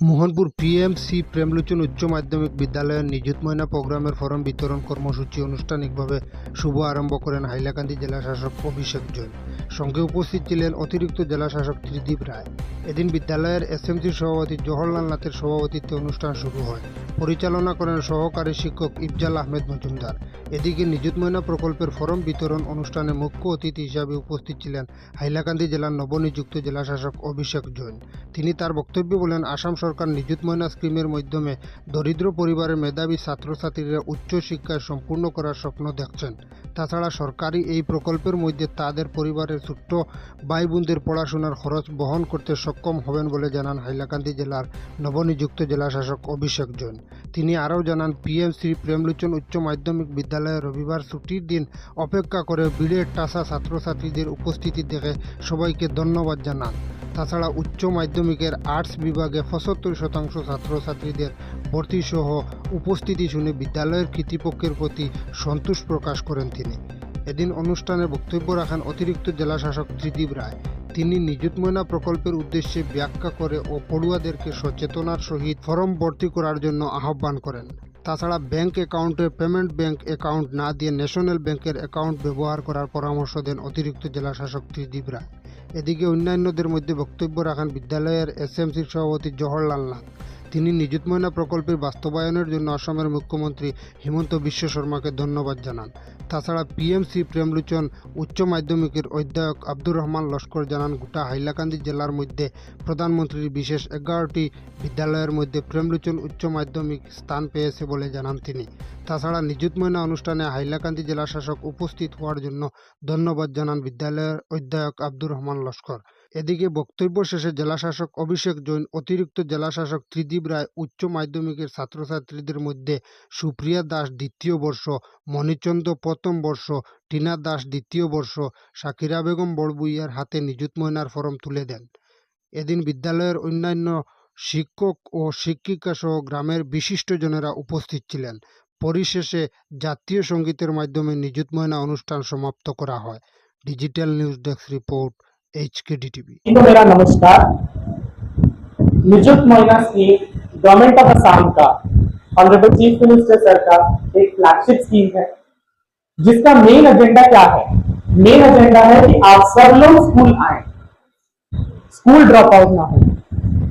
Mohanpur PMC Premlochan উচ্চ মাধ্যমিক বিদ্যালয়ের নিযুত ময়না প্রোগ্রামের ফরম বিতরণ কর্মসূচি আনুষ্ঠানিকভাবে শুভ আরম্ভ করেন হাইলাকান্দি জেলা শাসক অভিষেক জৈন। সঙ্গে উপস্থিত ছিলেন অতিরিক্ত জেলা শাসক ত্রিদীপ রায়। এদিন বিদ্যালয়ের এসএমসির সভাপতি জওহরলাল নাথের সভাপতিত্বে অনুষ্ঠান শুরু হয়। পরিচালনা করেন সহকারী শিক্ষক ইফজাল আহমেদ মজুমদার। এদিকে নিযুত ময়না প্রকল্পের ফরম বিতরণ অনুষ্ঠানে মুখ্য অতিথি হিসাবে উপস্থিত ছিলেন হাইলাকান্দি জেলার নবনিযুক্ত জেলা শাসক অভিষেক জৈন। তিনি তার বক্তব্যে বলেন, আসাম সরকার নিযুত ময়না স্কিমের মাধ্যমে দরিদ্র পরিবারের মেধাবী ছাত্রছাত্রীরা উচ্চ শিক্ষায় সম্পূর্ণ করার স্বপ্ন দেখছেন। তাছাড়া সরকারি এই প্রকল্পের মধ্যে তাদের পরিবারের ছোট্ট ভাই বোনদের পড়াশোনার খরচ বহন করতে সক্ষম হবেন বলে জানান হাইলাকান্দি জেলার নবনিযুক্ত জেলা শাসক অভিষেক জৈন। তিনি আরও জানান, পিএম শ্রী প্রেমলোচন উচ্চ মাধ্যমিক বিদ্যালয়ে রবিবার ছুটির দিন অপেক্ষা করে ভিড়ের টাসা ছাত্রছাত্রীদের উপস্থিতি দেখে সবাইকে ধন্যবাদ জানান। তাছাড়া উচ্চ মাধ্যমিকের আর্টস বিভাগে পঁচাত্তর শতাংশ ছাত্রছাত্রীদের ভর্তি সহ উপস্থিতি শুনে বিদ্যালয়ের কর্তৃপক্ষের প্রতি সন্তোষ প্রকাশ করেন তিনি। এদিন অনুষ্ঠানে বক্তব্য রাখেন অতিরিক্ত জেলা শাসক ত্রিদীপ রায়। তিনি নিযুত ময়না প্রকল্পের উদ্দেশ্যে ব্যাখ্যা করে ও পড়ুয়াদেরকে সচেতনার সহিত ফরম ভর্তি করার জন্য আহ্বান করেন। তাছাড়া ব্যাংক অ্যাকাউন্টে পেমেন্ট ব্যাংক অ্যাকাউন্ট না দিয়ে ন্যাশনাল ব্যাংকের অ্যাকাউন্ট ব্যবহার করার পরামর্শ দেন অতিরিক্ত জেলা শাসক ত্রিদীপ রায়। এদিকে অন্যান্যদের মধ্যে বক্তব্য রাখেন বিদ্যালয়ের এসএমসির সভাপতি জওহরলাল নাথ। তিনি নিযুত ময়না প্রকল্পের বাস্তবায়নের জন্য আসামের মুখ্যমন্ত্রী হিমন্ত বিশ্ব শর্মাকে ধন্যবাদ জানান। তাছাড়া পিএমসি প্রেমলোচন উচ্চ মাধ্যমিকের অধ্যক্ষ আব্দুর রহমান লস্কর জানান, গোটা হাইলাকান্দি জেলার মধ্যে প্রধানমন্ত্রীর বিশেষ এগারোটি বিদ্যালয়ের মধ্যে প্রেমলোচন উচ্চ মাধ্যমিক স্থান পেয়েছে বলে জানান তিনি। তাছাড়া নিযুত ময়না অনুষ্ঠানে হাইলাকান্দি জেলা শাসক উপস্থিত হওয়ার জন্য ধন্যবাদ জানান বিদ্যালয়ের অধ্যক্ষ আব্দুর রহমান লস্কর। এদিকে বক্তব্য শেষে জেলাশাসক অভিষেক জৈন, অতিরিক্ত জেলাশাসক ত্রিদীপ রায়, উচ্চ মাধ্যমিকের ছাত্রছাত্রীদের মধ্যে সুপ্রিয়া দাস দ্বিতীয় বর্ষ, মণিচন্দ্র প্রথম বর্ষ, টিনা দাস দ্বিতীয় বর্ষ, শাকিরা বেগম বড়বুইয়ার হাতে নিযুত ময়নার ফরম তুলে দেন। এদিন বিদ্যালয়ের অন্যান্য শিক্ষক ও শিক্ষিকা সহ গ্রামের বিশিষ্টজনেরা উপস্থিত ছিলেন। পরিশেষে জাতীয় সঙ্গীতের মাধ্যমে নিযুত ময়না অনুষ্ঠান সমাপ্ত করা হয়। Digital news desk report H K D TV तो मेरा नमस्कार। स्कीम गवर्नमेंट ऑफ़ का ऑनरेबल चीफ मिनिस्टर सर का एक फ्लैगशिप स्कीम है, जिसका मेन एजेंडा क्या है? मेन एजेंडा है कि आप सब लोग स्कूल आए स्कूल ड्रॉप आउट ना हो।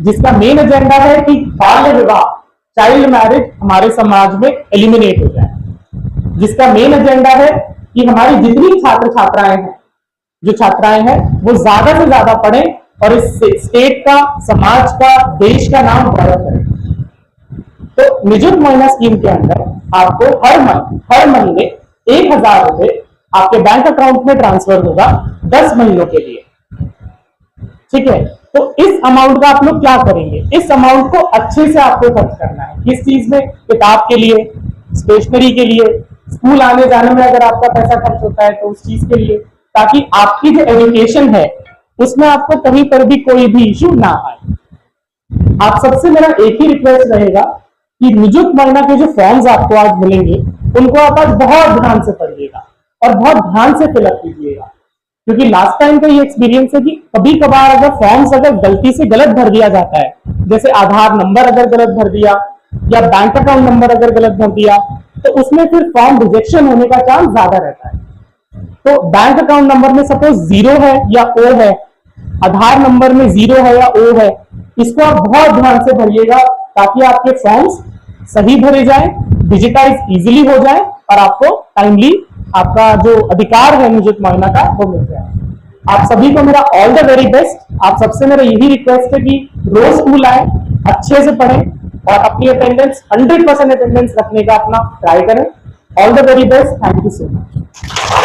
जिसका मेन एजेंडा है कि बाल्य विवाह चाइल्ड मैरिज हमारे समाज में एलिमिनेट हो जाए। जिसका मेन एजेंडा है कि हमारी जितनी छात्र छात्राएँ हैं जो छात्राएँ हैं, वो ज़्यादा से ज़्यादा पढ़े और इस स्टेट का, समाज का, देश का नाम गौरव करें। तो निजुत महिला स्कीम के अंदर आपको हर मंथ हर महीने एक हज़ार रुपए आपके बैंक अकाउंट में ट्रांसफ़र होगा दस महीनों के लिए। ठीक है? तो इस अमाउंट का आप लोग क्या करेंगे? इस अमाउंट को अच्छे से आपको खर्च करना है। किस चीज़ में? किताब के लिए स्टेशनरी के लिए। स्कूल आने जाने में अगर आपका पैसा खर्च होता है तो उस चीज़ के लिए। ताकि आपकी जो एजुकेशन है, उसमें आपको कहीं पर भी कोई भी इश्यू ना आए। आप सबसे मेरा एक ही रिक्वेस्ट रहेगा कि निजुत महीना के जो फॉर्म्स आपको आज मिलेंगे, उनको आप आज बहुत ध्यान से पढ़िएगा और बहुत ध्यान से फिलअप कीजिएगा। क्योंकि लास्ट टाइम का ये एक्सपीरियंस है कि कभी कभार अगर फॉर्म्स अगर गलती से गलत भर दिया जाता है, जैसे आधार नंबर अगर गलत भर दिया या बैंक अकाउंट नंबर अगर गलत भर दिया तो उसमें फिर फॉर्म रिजेक्शन होने का चांस ज़्यादा रहता है। तो बैंक अकाउंट नंबर में सपोज़ ज़ीरो है या ओ है, आधार नंबर में ज़ीरो है या ओ है, इसको आप बहुत ध्यान से भरिएगा ताकि आपके फॉर्म्स सही भरे जाए डिजिटाइज इजीली हो जाए और आपको टाइमली आपका जो अधिकार है निजुत मुआयना का वो मिल जाए। आप सभी को मेरा ऑल द वेरी बेस्ट आप सबसे मेरा यही रिक्वेस्ट है कि रोज स्कूल आए, अच्छे से पढ़ें और अपनी अटेंडेंस 100 परसेंट अटेंडेंस रखने का अपना ट्राई करें। All the very best thank you so much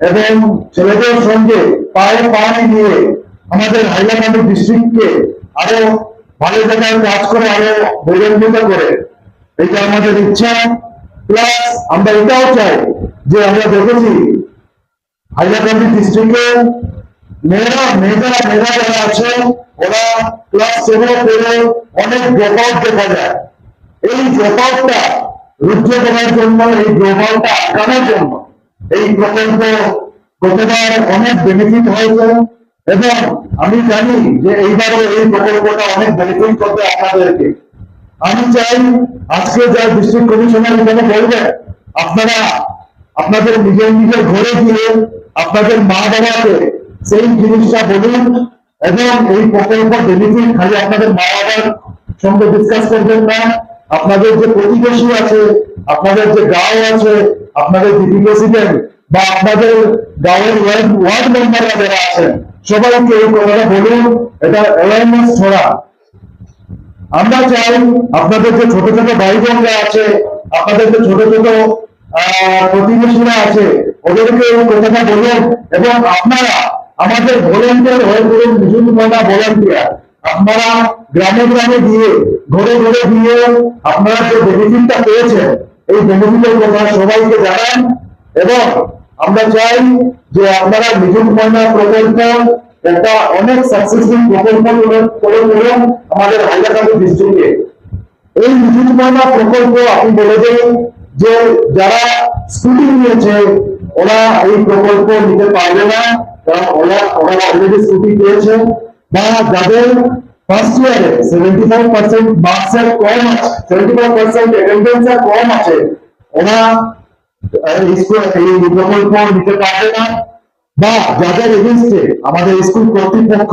এবং ছেলেদের সঙ্গে পায়ে পা নিয়ে আমাদের হাইলাকান্দি ডিস্ট্রিক্টকে আরও ভালো জায়গায় কাজ করে, আরও বৈরঞ্জিত করে। এটা আমাদের ইচ্ছা। প্লাস আমরা এটাও চাই যে আমরা দেখেছি হাইলাকান্দি ডিস্ট্রিক্টে মেয়েরা মেয়েরা মেয়েরা যারা আছে, ওরা ক্লাস সেভেন পড়ে অনেক ড্রপ দেখা যায়। এই ড্রপ রুদ্ধ করার জন্য, এই ড্রপ আটকানোর জন্য এই প্রকল্প গতবার অনেক বেনিফিট হয়েছে এবং আমি জানি যে এইবারও এই প্রকল্পটা অনেক বেনিফিট করবে আপনাদেরকে। আমি চাই আজকে যা ডিস্ট্রিক্ট কমিশনার এখানে বলবেন আপনারা আপনাদের নিজের নিজের ঘরে গিয়ে আপনাদের মা বাবাকে সেই জিনিসটা বলুন এবং এই প্রকল্প বেনিফিট খালি আপনাদের মা বাবার সঙ্গে ডিসকাস করবেন না। আপনাদের যে প্রতিবেশী আছে, আপনাদের যে গাঁও আছে, আপনাদের ডিপি প্রেসিডেন্ট বা আপনাদের গাঁয়ের ওয়ার্ড মেম্বাররা যারা আছেন, সবাইকে এই কথাটা বলুন, এটা অ্যাওয়ারনেস ছড়া। আমরা চাই আপনাদের যে ছোট ছোট ভাই বোনরা আছে, আপনাদের যে ছোট ছোট প্রতিবেশীরা আছে, ওদেরকে এই কথাটা বলুন। এবং আপনারা আমাদের ভলেন্টিয়ার হয়ে পড়ুন নিজুন ময়না ভলেন্টিয়ার আপনারা গ্রামে গ্রামে গিয়ে, ঘরে ঘরে গিয়ে আপনারা যে বেনিফিটটা পেয়েছেন, এই বেনিফিটের কথা সবাইকে জানান এবং আমরা চাই যে আপনারা নিজুন ময়না প্রকল্প একটা অনেক সাকসেসফুল প্রকল্প করে- তুলুন আমাদের হাইলাকান্দি ডিস্ট্রিক্টে এই নিযুত ময়না প্রকল্প আপনি বলে দেন যে যারা স্কুটি নিয়েছে ওরা এই প্রকল্প নিতে পারবে না, কারণ ওরা ওরা অলরেডি স্কুটি পেয়েছে বা যাদের ফার্স্ট ইয়ারে সেভেন্টি ফাইভ পার্সেন্ট মার্কসের কম আছে সেভেন্টি ফাইভ পার্সেন্ট অ্যাটেন্ডেন্সের কম আছে। ওরা এই প্রকল্প নিতে পারবে বা যাদের এগেনস্টে আমাদের স্কুল কর্তৃপক্ষ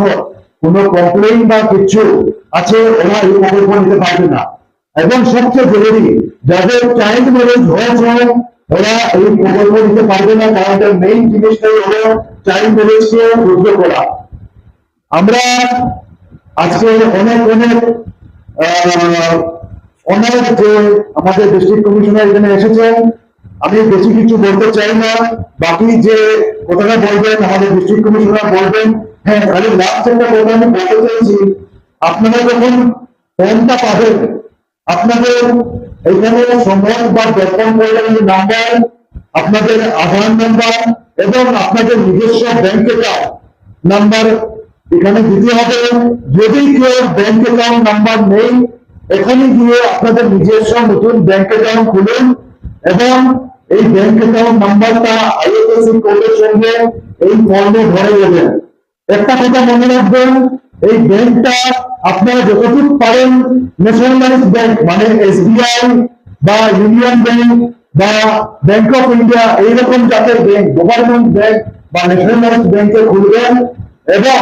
কোনো কমপ্লেইন বা কিছু আছে, ওরা এই প্রকল্প নিতে পারবে না। এবং সবচেয়ে জরুরি, যাদের চাইল্ড ম্যারেজ হয়েছে, ওরা এই প্রকল্প নিতে পারবে না, কারণ এটার মেইন জিনিসটাই হলো চাইল্ড ম্যারেজকে রুদ্ধ করা। আমরা আজকে অনেক অনেক অনেক যে আমাদের ডিস্ট্রিক্ট কমিশনার এখানে এসেছেন, আমি বেশি কিছু বলতে চাই না। বাকি যে কথাটা বলবেন, আমাদের ডিস্ট্রিক্ট কমিশনার বলবেন হ্যাঁ খালি লাস্ট একটা কথা আমি বলতে চাইছি, আপনারা যখন ফোনটা পাবেন, আপনাদের এখানে সংবাদ বা দর্পণ নাম্বার আপনাদের আধার নাম্বার এবং আপনাদের নিজস্ব ব্যাংক অ্যাকাউন্ট নাম্বার এখানে দিতে হবে, যদি কেউ ব্যাংক অ্যাকাউন্ট নাম্বার নেই, এখানে গিয়ে আপনাদের নিজস্ব নতুন ব্যাংক অ্যাকাউন্ট খুলুন এবং এই ব্যাংক অ্যাকাউন্ট নাম্বারটা আইএফএসসি কোডের সঙ্গে এই ফর্মে ভরে দেবেন একটা কথা মনে রাখবেন, এই ব্যাংকটা আপনারা যতটুকু পারেন ন্যাশনালাইজ ব্যাংক মানে এসবিআই বা ইউনিয়ন ব্যাংক বা ব্যাংক অফ ইন্ডিয়া এইরকম জাতের ব্যাংক গভর্নমেন্ট ব্যাংক বা ন্যাশনালাইজ ব্যাংকে খুলবেন এবং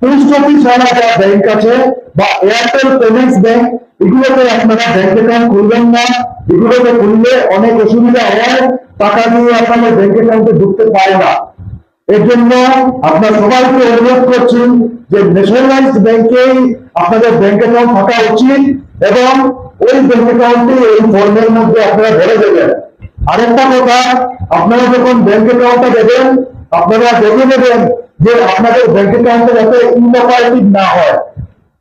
পোস্ট অফিস ছাড়া যা ব্যাংক আছে বা এয়ারটেল পেমেন্টস ব্যাংক এগুলোতে আপনারা ব্যাংক অ্যাকাউন্ট খুলবেন না। এগুলোতে খুললে অনেক অসুবিধা হয়, টাকা নিয়ে আপনাদের ব্যাংক অ্যাকাউন্টে ঢুকতে পারে না। এর জন্য আপনার সবাইকে অনুরোধ করছি যে ন্যাশনালাইজড ব্যাংকেই আপনাদের ব্যাংক অ্যাকাউন্ট থাকা উচিত এবং ওই ব্যাংক অ্যাকাউন্টে এই ফর্মের মধ্যে আপনারা ভরে দেবেন। আরেকটা কথা, আপনারা যখন ব্যাংক অ্যাকাউন্টটা দেবেন, আপনারা দেখে নেবেন যে আপনাদের ব্যাংক অ্যাকাউন্টে যাতে ইনঅপারেটিভ না হয়,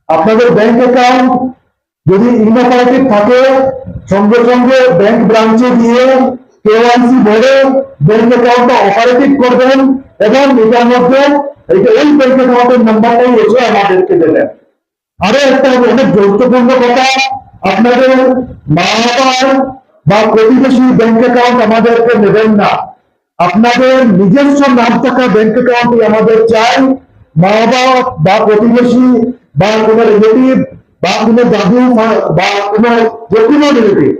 আপনাদের ব্যাংক অ্যাকাউন্ট যদি ইনঅপারেটিভ থাকে, সঙ্গে সঙ্গে ব্যাংক ব্রাঞ্চে গিয়ে কেওয়াইসি ভরে ব্যাংক অ্যাকাউন্টটা অপারেটিভ করবেন এবং এটার মধ্যে এই ব্যাংক অ্যাকাউন্টের নাম্বারটাই এসে আমাদেরকে দেবেন। আরও একটা অনেক গুরুত্বপূর্ণ কথা, আপনাদের মা বাবার বা প্রতিবেশী ব্যাংক অ্যাকাউন্ট আমাদেরকে নেবেন না। আপনাদের নিজস্ব নাম থাকা ব্যাংক অ্যাকাউন্টই আমাদের চাই। মা বাবা বা প্রতিবেশী বা কোনো রিলেটিভ বা কোনো দাদু বা- কোনো যে কোনো রিলেটিভ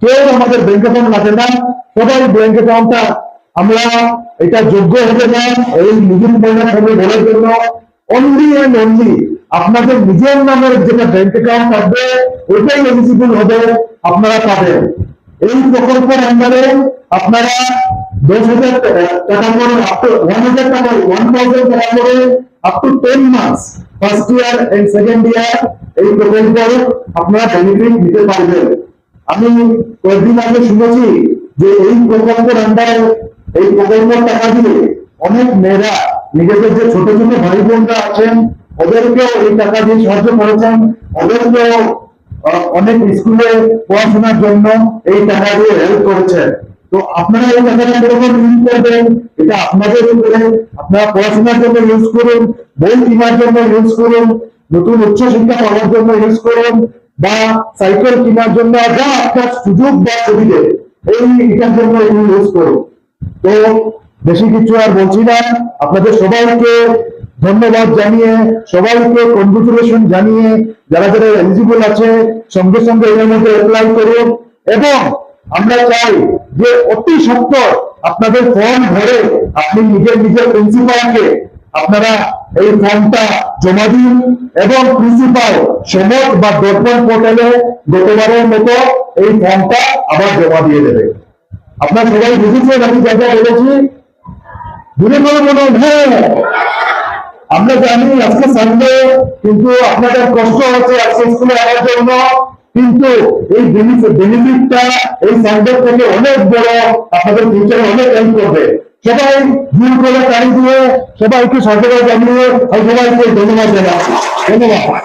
কেউ আমাদের ব্যাংক অ্যাকাউন্ট লাগে না। সবাই ব্যাংক অ্যাকাউন্টটা আমরা এটা যোগ্য হবে না এই নিজের মহিলা ফ্যামিলি বলার জন্য। অনলি অ্যান্ড অনলি আপনাদের নিজের নামের যেটা ব্যাংক অ্যাকাউন্ট থাকবে, ওইটাই এলিজিবল হবে, আপনারা পাবেন। এই প্রকল্পের আন্ডারে আপনারা দশ টাকা আপ টু ওয়ান হাজার টাকা ওয়ান থাউজেন্ড টাকা up to months first year and second year এই আপনারা বেনিফিট নিতে পারবেন। আমি কয়েকদিন আগে শুনেছি যে এই প্রকল্পের আন্ডারে এই প্রকল্পের টাকা দিয়ে অনেক মেয়েরা নিজেদের যে ছোট ছোট ভাই বোনরা আছেন, ওদেরকেও এই টাকা দিয়ে সাহায্য করেছেন। ওদেরকেও অনেক স্কুলে পড়াশোনার জন্য এই টাকা দিয়ে হেল্প করেছেন। তো আপনারা এই টাকাটা ইউজ করবেন? এটা আপনাদের উপরে, আপনারা পড়াশোনার জন্য ইউজ করুন, বই কেনার জন্য ইউজ করুন, নতুন উচ্চ শিক্ষা পাওয়ার জন্য ইউজ করুন, বা সাইকেল কেনার জন্য যা আপনার সুযোগ বা সুবিধে, এই এটার জন্য ইউজ করুন। তো বেশি কিছু আর বলছি না। আপনাদের সবাইকে ধন্যবাদ জানিয়ে, সবাইকে কনগ্রেচুলেশন জানিয়ে, যারা যারা এলিজিবল আছে, সঙ্গে সঙ্গে এর মধ্যে অ্যাপ্লাই করুন, এবং আমরা চাই যে অতি সত্তর আপনাদের ফর্ম ভরে আপনি নিজের নিজের প্রিন্সিপালকে আপনারা এই ফর্মটা জমা দিন এবং প্রিন্সিপাল সমক বা দর্পণ পোর্টালে গতবারের মতো এই ফর্মটা আবার জমা দিয়ে দেবে। আপনার সবাই বুঝেছেন আমি যা যা বলেছি? বুঝে করে মনে হ্যাঁ। আমরা জানি আজকে সানডে কিন্তু আপনাদের কষ্ট হচ্ছে আজকে স্কুলে আসার জন্য। কিন্তু এই বেনিফিটটা এই সানডে থেকে অনেক বড়, আপনাদের ফিউচারে অনেক হেল্প করবে। সবাই ভুল করে তাড়ি দিয়ে, সবাইকে সরকার জানিয়ে আমি সবাইকে ধন্যবাদ জানাচ্ছি। ধন্যবাদ।